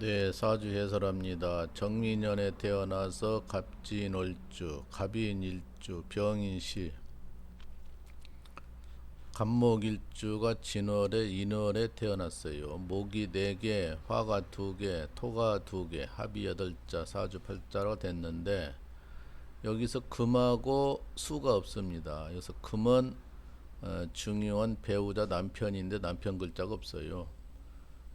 네, 사주 해설합니다. 정민년에 태어나서 갑진 월주, 갑인 일주, 병인 시, 갑목 일주가 진월에 인월에 태어났어요. 목이 4개, 화가 2개, 토가 2개, 합이 8자, 사주 8자로 됐는데 여기서 금하고 수가 없습니다. 여기서 금은 어, 중요한 배우자 남편인데 남편 글자가 없어요.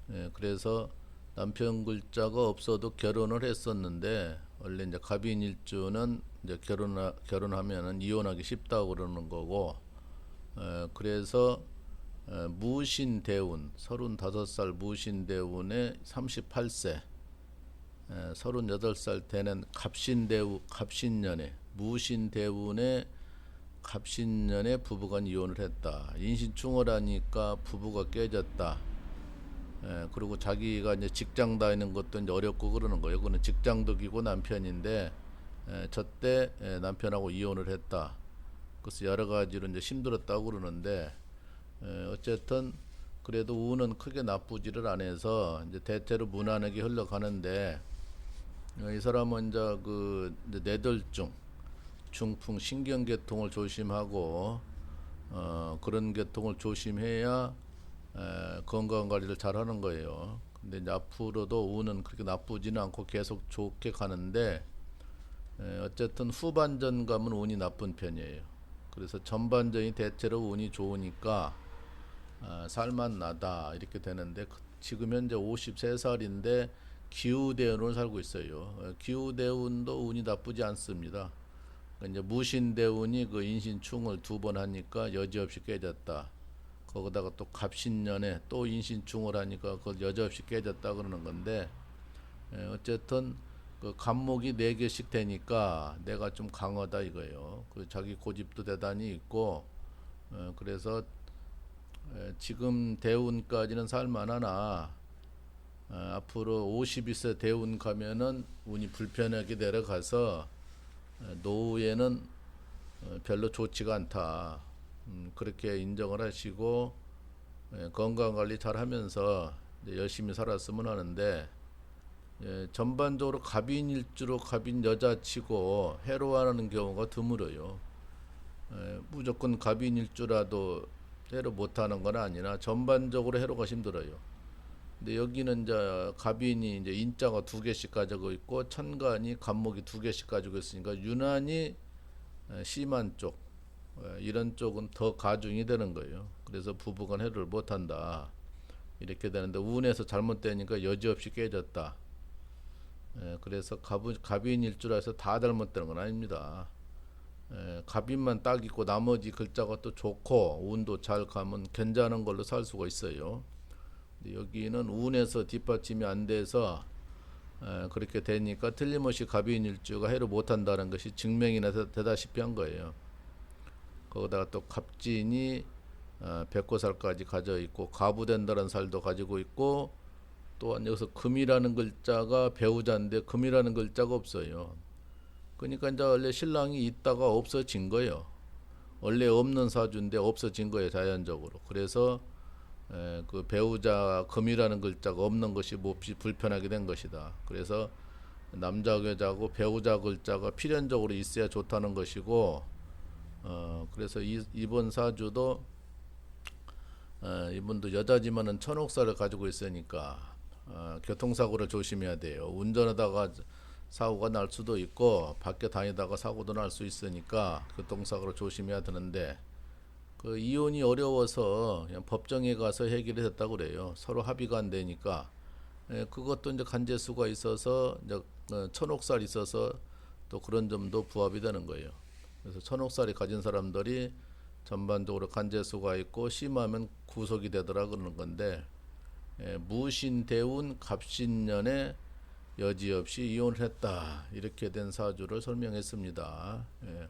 예, 그래서 남편 글자가 없어도 결혼을 했었는데 원래 이제 갑인일주는 이제 결혼 결혼하면은 이혼하기 쉽다고 그러는 거고 에, 그래서 에, 무신 대운 35살 무신 대운에 38세 에, 38살 되는 갑신 대우 갑신년에 무신 대운에 갑신년에 부부간 이혼을 했다. 인신충월하니까 부부가 깨졌다. 예, 그리고 자기가 이제 직장 다니는 것도 이제 어렵고 그러는 거예요. 그는 직장도 기고 남편인데 예, 저때 예, 남편하고 이혼을 했다. 그래서 여러 가지로 이제 힘들었다고 그러는데 예, 어쨌든 그래도 운은 크게 나쁘지를 않아서 이제 대체로 무난하게 흘러가는데 어, 이 사람은 이제 그 이제 뇌돌중, 중풍, 신경계통을 조심하고 어, 그런 계통을 조심해야 에, 건강 관리를 잘 하는 거예요. 근데 이제 앞으로도 운은 그렇게 나쁘지는 않고 계속 좋게 가는데 에, 어쨌든 후반전 가면 운이 나쁜 편이에요. 그래서 전반전이 대체로 운이 좋으니까 아, 살만 나다 이렇게 되는데 그- 지금 현재 53살인데 기후대운을 살고 있어요. 어, 기후대운도 운이 나쁘지 않습니다. 그러니까 이제 무신대운이 그 인신충을 두 번 하니까 여지없이 깨졌다. 거기다가 또 갑신년에 또 인신충을 하니까 그걸 여지없이 깨졌다 그러는 건데 에, 어쨌든 그 간목이 네 개씩 되니까 내가 좀 강하다 이거예요. 그 자기 고집도 대단히 있고 어, 그래서 에, 지금 대운까지는 살만하나 어, 앞으로 52세 대운 가면은 운이 불편하게 내려가서 어, 노후에는 어, 별로 좋지가 않다. 음, 그렇게 인정을 하시고 예, 건강 관리 잘 하면서 열심히 살았으면 하는데 예, 전반적으로 갑인 일주로 갑인 여자 치고 해로하는 경우가 드물어요. 예, 무조건 갑인 일주라도 해로 못하는 건 아니나 전반적으로 해로가 힘들어요. 근데 여기는 이제 갑인이 이제 인자가 두 개씩 가지고 있고 천간이 갑목이 두 개씩 가지고 있으니까 유난히 에, 심한 쪽 에, 이런 쪽은 더 가중이 되는 거예요. 그래서 부부간 해를 못한다 이렇게 되는데 운에서 잘못되니까 여지없이 깨졌다. 에, 그래서 갑, 갑인일 줄 알아서 다 잘못되는 건 아닙니다. 에, 갑인만 딱 있고 나머지 글자가 또 좋고 운도 잘 가면 괜찮은 걸로 살 수가 있어요. 여기는 운에서 뒷받침이 안 돼서 에, 그렇게 되니까 틀림없이 갑인일주가 해를 못한다는 것이 증명이나 되- 되다시피 한 거예요. 거기다가 또 갑진이 어, 백고살까지 가져 있고 가부된다는 살도 가지고 있고 또한 여기서 금이라는 글자가 배우자인데 금이라는 글자가 없어요. 그러니까 이제 원래 신랑이 있다가 없어진 거예요. 원래 없는 사주인데 없어진 거예요 자연적으로. 그래서 에, 그 배우자 금이라는 글자가 없는 것이 몹시 불편하게 된 것이다. 그래서 남자 여자고 배우자 글자가 필연적으로 있어야 좋다는 것이고 어 그래서 이, 이번 사주도 어, 이분도 여자지만은 천옥사를 가지고 있으니까 어, 교통사고를 조심해야 돼요. 운전하다가 사고가 날 수도 있고 밖에 다니다가 사고도 날 수 있으니까 교통사고를 조심해야 되는데 그 이혼이 어려워서 그냥 법정에 가서 해결이 됐다고 그래요. 서로 합의가 안 되니까 예, 그것도 이제 간제수가 있어서 이제 어, 천옥살 있어서 또 그런 점도 부합이 되는 거예요. 그래서 천옥살이 가진 사람들이 전반적으로 간제수가 있고 심하면 구속이 되더라 그러는 건데 예, 무신대운 갑신년에 여지없이 이혼을 했다 이렇게 된 사주를 설명했습니다. 예.